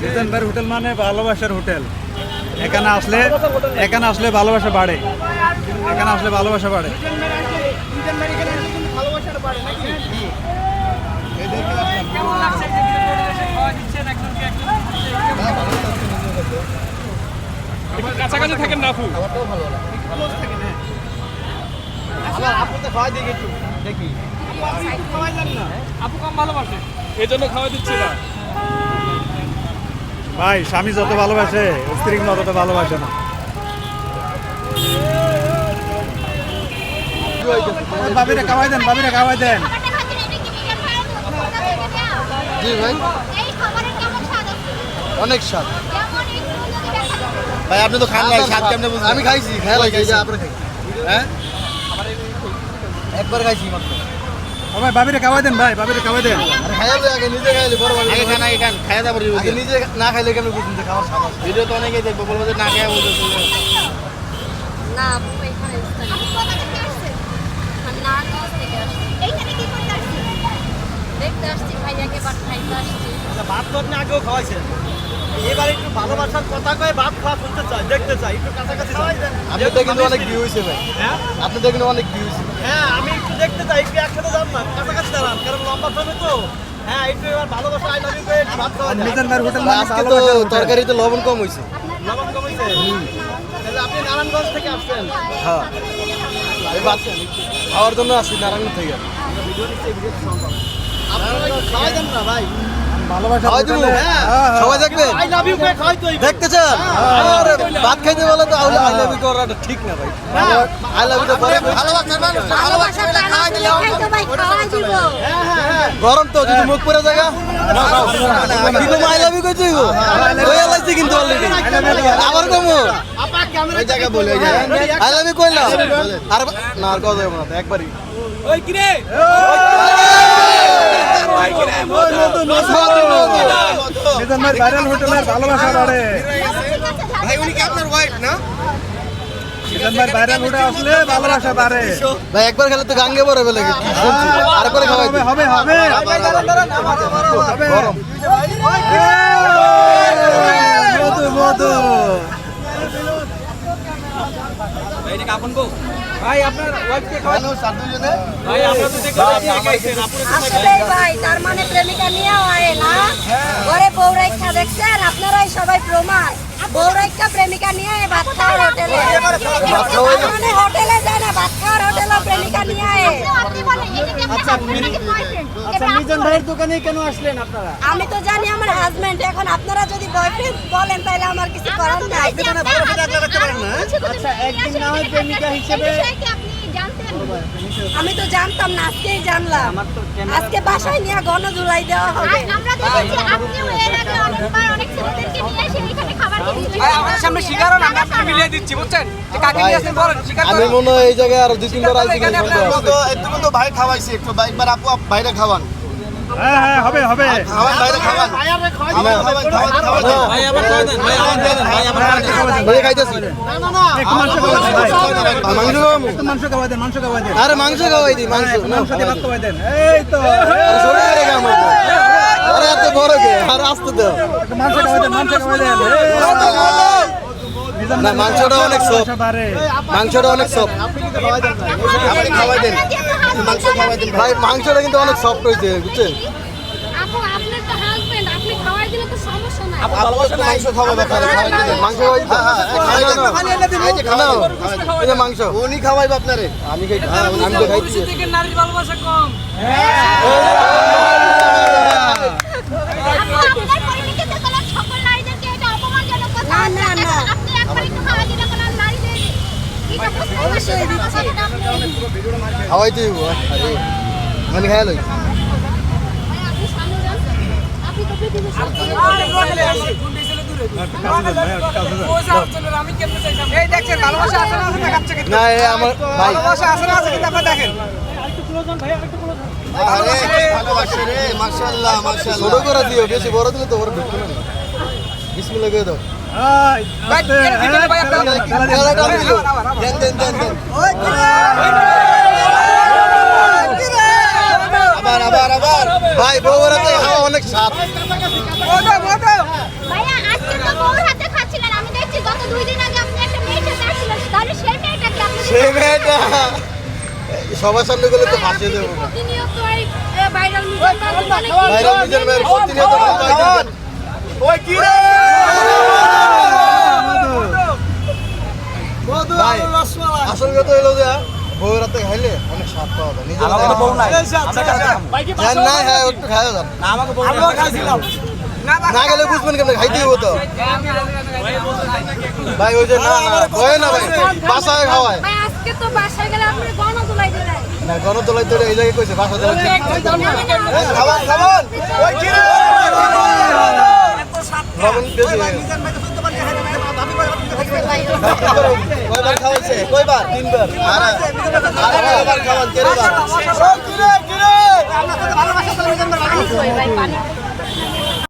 December hotel মানে ভালোবাসার hotel. এখানে আসলে এখানে আসলে ভালোবাসা বাড়ে। এখানে আসলে ভালোবাসা বাড়ে। কেমন লাগছে যে ভিডিওটা এসে খাওয়া দিচ্ছেন একজনকে একজন একটু কাছাকাছি এই জন্য খাওয়া দিচ্ছে না ভাই স্বামী যত ভালোবাসে স্ত্রী তত ভালোবাসে না। বাবিরে খাওয়াই দেন বাবিরে খাওয়াই দেন। জি ভাই। অনেক স্বাদ। ভাই আপনি তো খান নাই স্বাদ কেমনে বুঝলেন? আমি খাইছি খেয়াল খাইছি আপনি খাই হ্যাঁ? একবার খাইছি মাত্র। ও ভাই বাবিরে খাওয়াই দেন ভাই বাবিরে খাওয়াই দেন। আরে খাইলে আগে নিজে খাইলে বড় বড় আগে খান আগে খান খাইয়া তারপর আগে নিজে না খাইলে কেমন বুঝুন যে খাওয়ার স্বাদ ভিডিও তো অনেকেই দেখব বলব যে না খাইয়া বলতেছে না দেখতে আসছি ভাইয়াকে বাট খাইতে আসছি। ভাত তো আপনি আগেও খাওয়াইছেন। এবার একটু ভালোবাসার কথা কয়ে ভাত খাওয়া শুনতে চাই দেখতে চাই একটু কাছাকাছি দেন আপনি তো কিন্তু অনেক ভিউ হইছে ভাই হ্যাঁ? আপনি তো কিন্তু অনেক ভিউ হইছে হ্যাঁ আমি একটু দেখতে চাই একটু একসাথে যান না কাছাকাছি দাঁড়ান কারণ লম্বা সময় তো। হ্যাঁ একটু এবার ভালোবাসা আই লাভ ইউ ভাত খাওয়া দেন ডিসেম্বর হোটেল মানে আজকে তো তরকারিতে লবণ কম হইছে। লবণ কমাইছে তাহলে আপনি নারায়ণগঞ্জ থেকে আসছেন? হ্যাঁ। ভাত খাওয়ার জন্য আসছি নারায়ণ থেকে। আপনারা খাওয়াই দেন না ভাই। হ্যাঁ, হ্যাঁ। সবাই দেখবেন দেখতে চান ভাত খাইতে বলে তো আই লাভ ইউ করাটা ঠিক না ভাই। আই লাভ ইউ পরে হ্যাঁ হ্যাঁ হ্যাঁ গরম তো যদি মুখ পরে জায়গা কি আই লাভ ইউ কইতে হইব। হয়ে লাইছে কিন্তু অলরেডি আবার কম। ওই জায়গা বলে ওই জায়গা আই লাভ ইউ কইলাম আর না আর কথা হবে না একবারই। ওই কিরে ডিসেম্বর ভাইরাল হোটেলের ভালোবাসা বাড়ে। ভাই উনি কি আপনার ওয়াইফ না? ভাইরাল হোটেল আসলে ভালোবাসা বাড়ে। ভাই একবার খেলে তো গাঙ্গে পরে ফেলে কি শুনছি আর করে খাওয়াই হবে হবে। হবে। হবে মধু মধু। ভাই আপনার ওয়াইফকে খাওয়া মানুষ দুজনে ভাই আমরা তো দেখলাম আপনি খাইছেন আপুরে তো আসলেই ভাই তার মানে প্রেমিকা নিয়ে হয় না। ঘরে বৌরাইখা দেখছেন আপনারাই সবাই প্রমাণ। বৌরাইখা প্রেমিকা নিয়ে ভাত খাওয়ার হোটেলে। তার মানে হোটেলে যায় না ভাত খাওয়ার হোটেলে প্রেমিকা নিয়ে আয়। আচ্ছা মিজান ভাইয়ের দোকানে কেন আসলেন আপনারা? আমি তো জানি আমার হাজবেন্ড এখন আপনারা যদি বয়ফ্রেন্ড বলেন তাহলে আমার কিছু করার নাই। আচ্ছা একদিন না হয় প্রেমিকা হিসেবে আমি তো জানতাম না আজকেই জানলাম। আজকে বাসায় নিয়ে গণ জুলাই দেওয়া হবে। আমরা দেখেছি আপনিও এর আগে অনেকবার অনেক ছেলেদেরকে নিয়ে এসে এখানে খাবার আমাদের সামনে শিকার হন আমরা মিলিয়ে দিচ্ছি বুঝছেন? যে কাকে নিয়ে আসেন বলেন শিকার আমি মনে হয় এই জায়গায় আরও দুই তিনবার আইছি কিন্তু তো ভাই খাওয়াইছে একটু ভাই একবার আপু আপ- ভাইরে খাওয়ান। হ্যাঁ হ্যাঁ হবে হবে। আর মাংস খাওয়াবো? একটু মাংস খাওয়াই দিই মাংস। মাংস দিয়ে ভাত খাওয়াই দেন। এই তো। আরে এত বড় কে? আর আসতে দাও। মাংস খাওয়াই দেন মাংস খাওয়াই দেন। না মাংসটা অনেক সব মাংসটা অনেক সব আপনি খাওয়াই দেন মাংস খাওয়াই দেন ভাই মাংসটা কিন্তু অনেক সফট হয়েছে বুঝছেন? আপু আপনার তো হাজবেন্ড আপনি খাওয়াই দিলে তো সমস্যা নাই আপু আপু একটু মাংস। উনি খাওয়াইবে আপনারে। আমি আমি তো খাইছি নারীর ভালোবাসা কম আপু আপনার পরিপ্রেক্ষিতে কোনো সকল নারীদেরকে এটা অপমানজনক কথা না, না, না। আপনি একবার একটু খাওয়াই দিলে কোনো নারীদের এটা বুঝতে অবশ্যই দিচ্ছি। কথাটা আপনি- খাওয়াই দিই আরে আমি খাই লই ভাই, আপনি সামনে যান। আপনি তো পৃথিবীর সবচেয়ে আমি কেমনে চাইছিলাম এই দেখছেন ভালোবাসা আছে না আমার ভালোবাসা আছে না আছে কিন্তু আপনি দেখেন আরে, ভালোবাসে রে, মাশাআল্লাহ ছোট করে দিও, বেশি বড় দিলে তো ওর ঢুকবে না বিসমিল্লাহ করে দাও। ভাই, হ্যাঁ, আবার আবার আবার অনেক তো সেই মেয়েটা সবার সামনে গেলে তো ফাঁসিয়ে দেবো ভাইরাল মিডিয়া ভাইরাল নিজের মেয়ের প্রতিনিয়ত খাওয়া ওই কি রে ভাই হলো যে খাইলে অনেক স্বাদ পাওয়া যায় নিজের আমাকে বউ নাই হ্যাঁ না হ্যাঁ একটু খাওয়া যান আমাকে বউ খাইছিলাম না গেলে বুঝবেন কেমন খাইতে হব তো ভাই ওই যে না না কয়ে না ভাই বাসায় খাওয়ায় ভাই আজকে তো বাসায় গেলে আপনি গণ তুলাই দিলেন না গণতলায় তো এই জায়গায় কইছে বাসা দলাই খাবার খাবার ওই কি রে লবণ বেশি হয়ে গেছে। কয়বার খাওয়াইছে? কয়বার? তিনবার। আর আর আবার খাওয়ান কেরে বার পানি কই ভাই পানি